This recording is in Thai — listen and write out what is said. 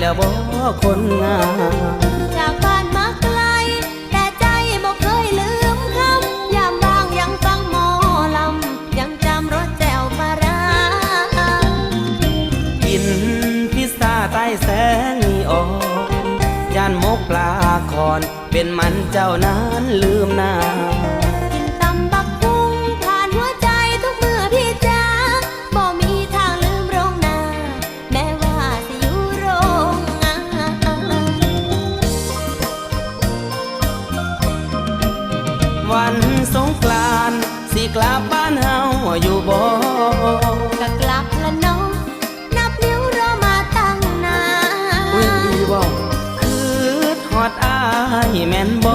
แล้วบ่คนงามจากบ้านมาไกล แต่ใจบ่เคยลืมคำยามบางยังฟังหมอลำ ยังจำรสแจ่วปลาร้ากินพิซซ่าใต้แสงนีออนย่านมกปลาคอน เป็นมันเจ้านั้นลืมหน้า วันสงกรานต์สิกลับบ้านเฮาอยู่บ่ก็กลับละน้องนับนิ้วรอมาตั้งนานอุ้ยว้าวคือทอดอายแม่นบ่